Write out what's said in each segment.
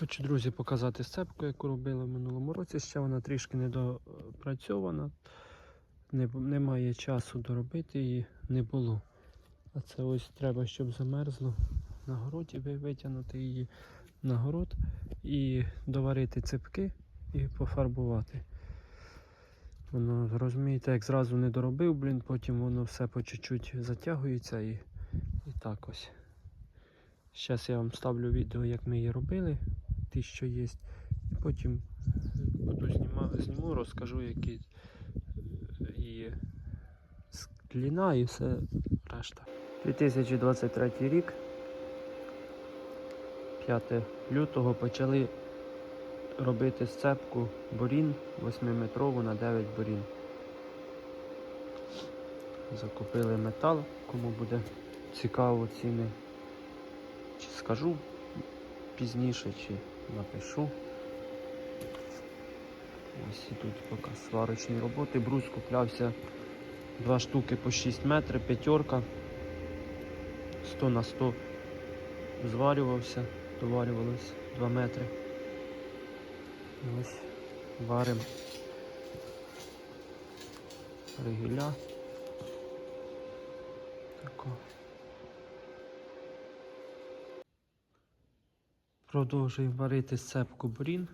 Хочу, друзі, показати сцепку, яку робили в минулому році. Ще вона трішки недопрацьована. Не, немає часу доробити її, не було. А це ось треба, щоб замерзло на городі, витягнути її на город і доварити цепки і пофарбувати. Воно, розумієте, як зразу не доробив, блін, потім воно все по чуть-чуть затягується і, і так ось. Зараз я вам ставлю відео, як ми її робили, ті, що є. І потім буду зніма, зніму, розкажу, які е, її с- длина і все решта. 2023 рік, 5 лютого почали робити сцепку борін 8-метрову на 9 борін. Закупили метал, кому буде цікаво ціни. Чи скажу пізніше, чи напишу. Ось ідуть поки сварочні роботи. Брус куплявся два штуки по 6 метрів, п'ятерка. 100 на 100 зварювався, доварювалось 2 метри. І ось варимо ригіля. Тако. Продовжуємо варити сцепку борін.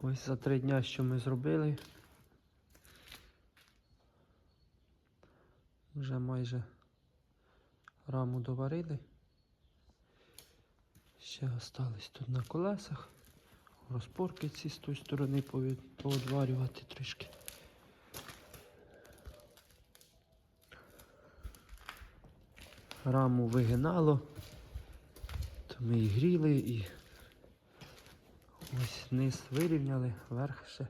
Ось за три дня, що ми зробили. Вже майже раму доварили. Ще остались тут на колесах. Розпорки ці з тої сторони поодварювати трішки. Раму вигинало. Ми і гріли і ось низ вирівняли, верх ще.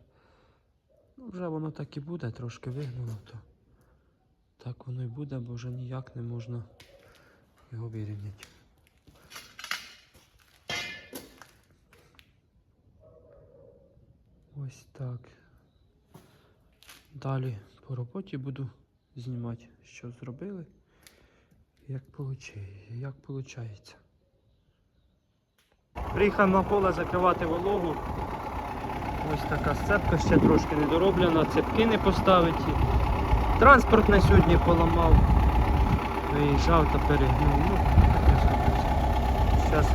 Ну, вже воно так і буде, трошки вигнуло, то так воно і буде, бо вже ніяк не можна його вирівняти. Ось так. Далі по роботі буду знімати, що зробили, як виходить. Як виходить. Приїхав на поле закривати вологу. Ось така сцепка ще трошки не дороблена, цепки не поставиті. Транспорт на сьогодні поламав. Виїжджав та перегнув. Ну. Зараз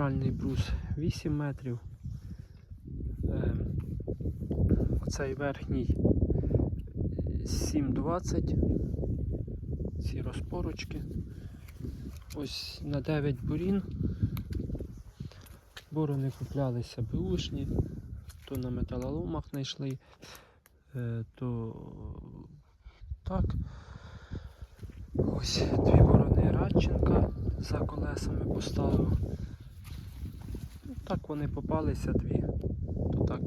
центральний брус 8 метрів. Ем, Оцей верхній 7,20. Ці розпорочки. Ось на 9 бурін. Борони куплялися беушні, то на металоломах знайшли, е, то так. Ось дві борони Радченка за колесами поставив. Так вони попалися дві. То так,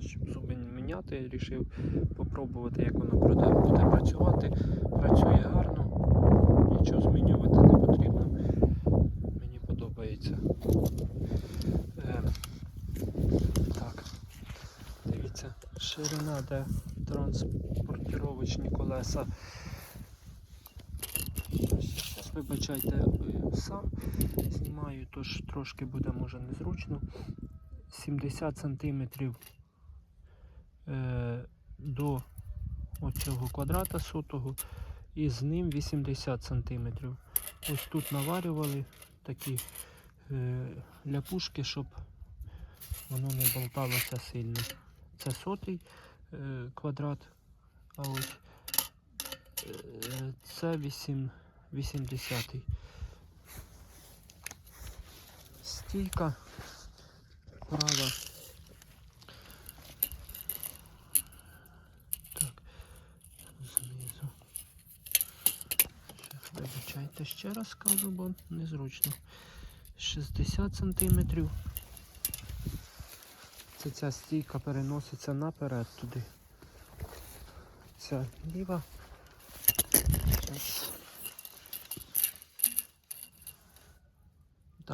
щоб зуби не міняти, вирішив попробувати, як воно буде, працювати. Працює гарно, нічого змінювати не потрібно. Мені подобається. Е, так, дивіться, ширина, де транспортировочні колеса. Зараз вибачайте, е, сам знімаю, тож трошки буде може незручно. 70 см е, до оцього квадрата сотого і з ним 80 см. Ось тут наварювали такі е, ляпушки, щоб воно не болталося сильно. Це сотий е, квадрат, а ось е, це 8, 80. Стійка права. Так, знизу. Вибачайте, ще раз скажу, бо незручно. 60 сантиметрів. Це ця стійка переноситься наперед туди. Ця ліва.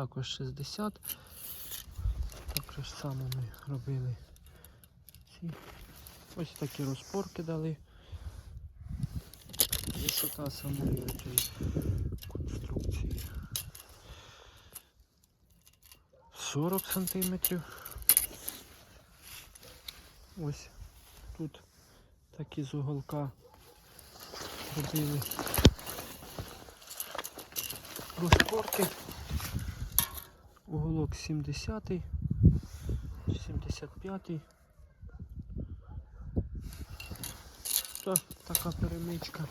Також 60. Так же ж само ми робили ці. Ось такі розпорки дали. Висота самої конструкції. 40 сантиметрів. Ось тут такі з уголка робили розпорки. Уголок 70, 75. Та, така перемичка.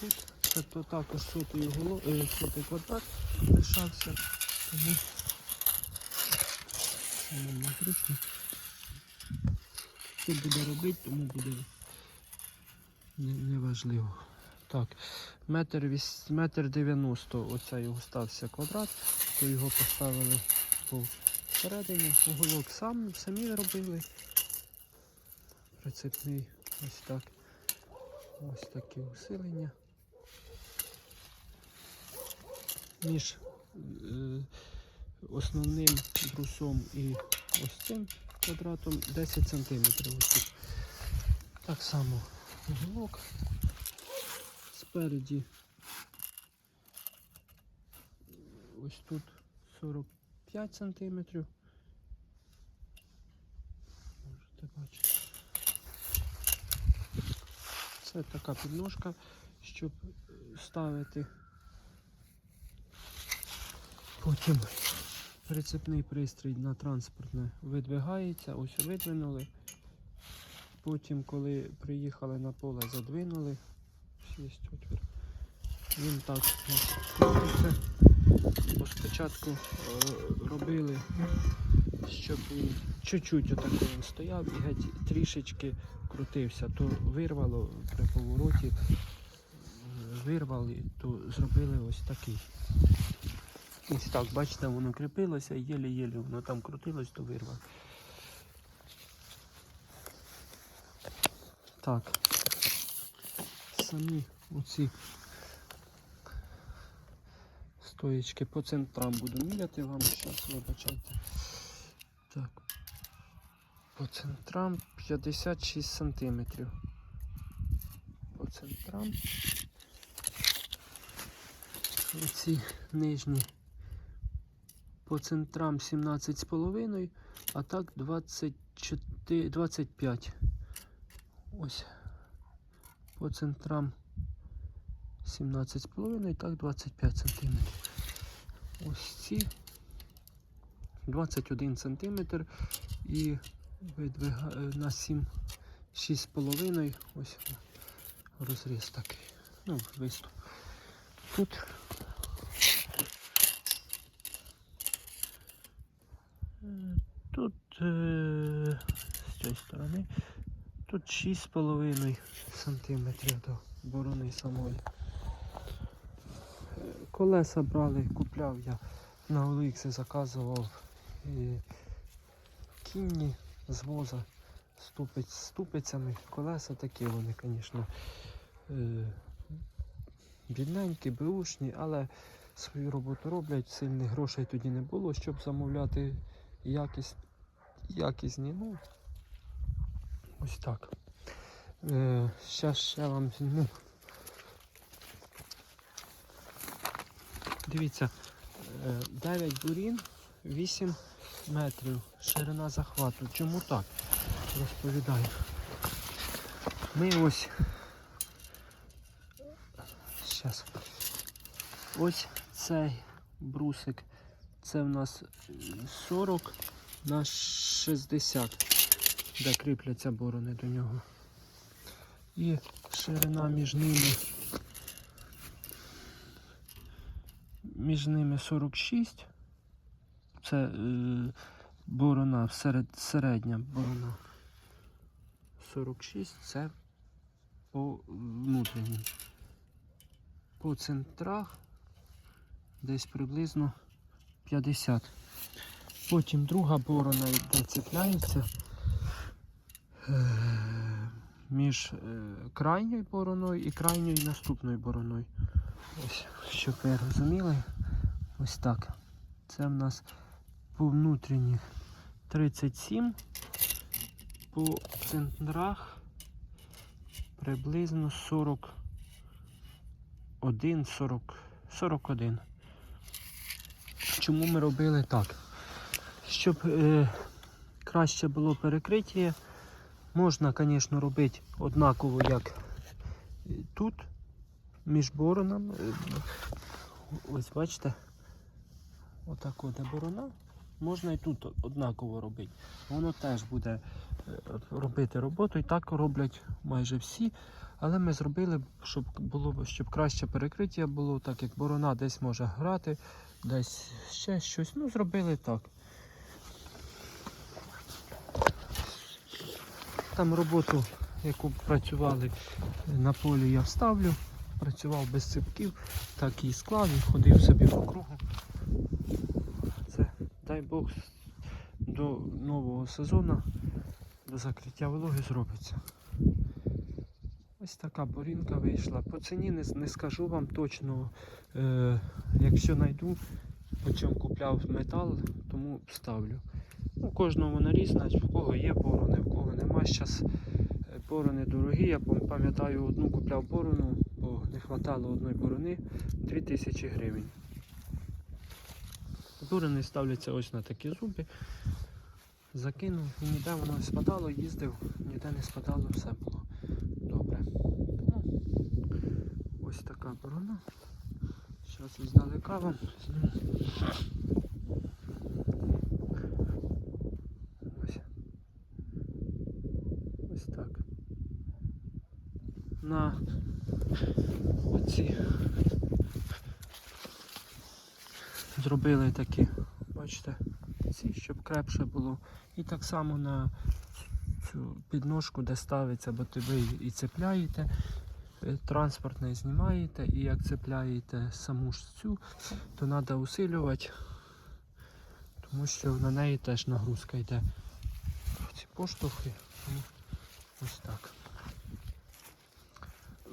Тут. Це то також сотий уголок, е, сотий квадрат лишався. Тому незручно. Що буде робити, тому буде не- неважливо. Так, метр, віс- метр 90, оце його стався квадрат, то його поставили всередині. Уголок сам, самі робили. Прицепний ось так. Ось такі усилення. Між е, основним брусом і ось цим квадратом 10 см. Так само уголок. Спереді ось тут 45 сантиметрів. Можете бачити. Це така підножка, щоб е, ставити. Потім прицепний пристрій на транспортне видвигається, ось видвинули. Потім, коли приїхали на поле, задвинули. Він так ось. Бо спочатку е, робили, щоб він чуть-чуть отак він стояв і геть трішечки крутився, то вирвало при повороті, е, вирвали, то зробили ось такий. Ось так, бачите, воно кріпилося, і єлі-єлі воно там крутилось, то вирвало. Так. Самі оці стоїчки по центрам буду міряти вам зараз, вибачайте. Так. По центрам 56 сантиметрів. По центрам. Оці нижні по центрам 17,5, а так 24, 25. Ось. По центрам 17,5, так 25 сантиметрів. Ось ці 21 сантиметр і видвига... е, на 7, 6,5. Ось розріз такий. Ну, виступ. Тут Тут е, з цієї сторони тут 6,5 сантиметрів до борони самої. Колеса брали, купляв я на OLX заказував і кінні з воза ступиць, ступицями. Колеса такі вони, звісно, е, бідненькі, беушні, але свою роботу роблять. Сильних грошей тоді не було, щоб замовляти якість, якісні. Ну, ось так. Е, Зараз ще вам зніму. Дивіться, е, 9 бурін, 8 метрів ширина захвату. Чому так? Розповідаю. Ми ось. Зараз. Ось цей брусик. Це в нас е, 40 на 60, де кріпляться борони до нього. І ширина між ними. Між ними 46. Це е, борона, серед, середня борона. 46 це по внутрішнім. По центрах десь приблизно 50. Потім друга борона, де цепляється е, між е, крайньою бороною і крайньою наступною бороною. Щоб ви розуміли, ось так. Це в нас по внутрішніх 37, по центрах приблизно 41, 40, 41. Чому ми робили так? Щоб е, краще було перекриття, можна, звісно, робити однаково, як тут, між боронами. Е, Ось бачите, отак от борона. Можна і тут однаково робити. Воно теж буде е, робити роботу. І так роблять майже всі. Але ми зробили, щоб було щоб краще перекриття було, так як борона десь може грати, десь ще щось. Ну, зробили так. Там роботу, яку працювали на полі, я вставлю. Працював без ципків, так і склав і ходив собі по кругу. Це, дай Бог, до нового сезону, до закриття вологи зробиться. Ось така борінка вийшла. По ціні не, не скажу вам точно. Е, якщо знайду, по чому купляв метал, тому ставлю. У кожного вона різна, в кого є борони, в кого нема. Зараз борони дорогі. Я пам'ятаю, одну купляв борону, бо не вистачало одної борони 2000 гривень. Борони ставляться ось на такі зуби. Закинув і ніде воно не спадало, їздив, ніде не спадало, все було добре. Ну, ось така борона. Зараз здалека вам зніму. Ось. Ось так. На оці зробили такі, бачите, ці, щоб крепше було. І так само на цю підножку, де ставиться, бо ви і цепляєте, е, транспортне знімаєте, і як цепляєте саму ж цю, то треба усилювати, тому що на неї теж нагрузка йде. Ці поштовхи. тому Ось так.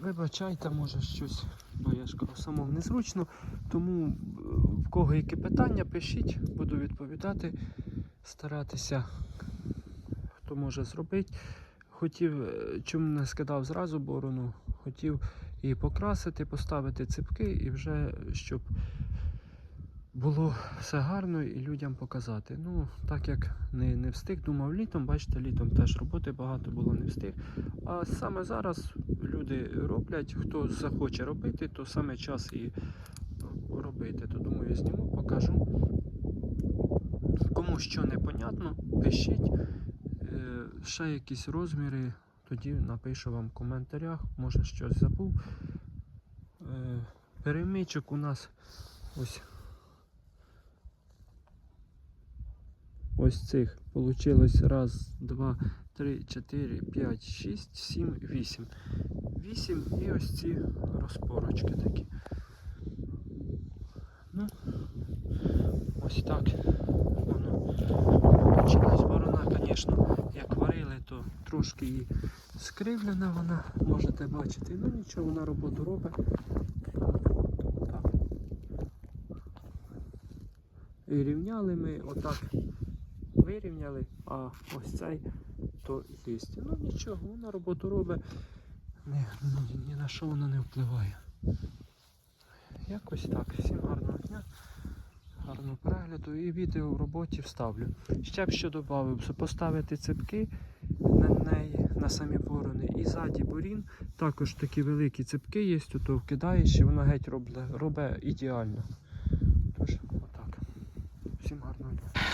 Вибачайте, може щось, бо я ж кажу, самому незручно. Тому е, в кого які питання, пишіть, буду відповідати, старатися, хто може зробити. Хотів, е, чому не скидав зразу борону, хотів її покрасити, поставити ципки і вже щоб було все гарно і людям показати. Ну, так як не, не встиг, думав літом, бачите, літом теж роботи багато було, не встиг. А саме зараз люди роблять, хто захоче робити, то саме час і робити. То думаю, зніму, покажу. Кому що непонятно, пишіть. Е, Ще якісь розміри, тоді напишу вам в коментарях, може щось забув. Е, Перемичок у нас ось. Ось цих получилось раз, два, три, чотири, п'ять, шість, сім, вісім. Вісім і ось ці розпорочки такі. Ну, ось так. Воно получилось. Борона, звісно, як варили, то трошки її скривлена вона, можете бачити. Ну нічого, вона роботу робить. І рівняли ми отак. Вирівняли, а ось цей то лізти. Ну нічого, вона роботу робить. Ні, ні, ні на що вона не впливає. Якось так. Всім гарного дня, гарного перегляду і відео в роботі вставлю. Ще б що додав, поставити цепки на неї, на самі борони. І ззаді борін також такі великі цепки є, то вкидаєш і вона геть робить ідеально. Тож, отак. Всім гарного дня.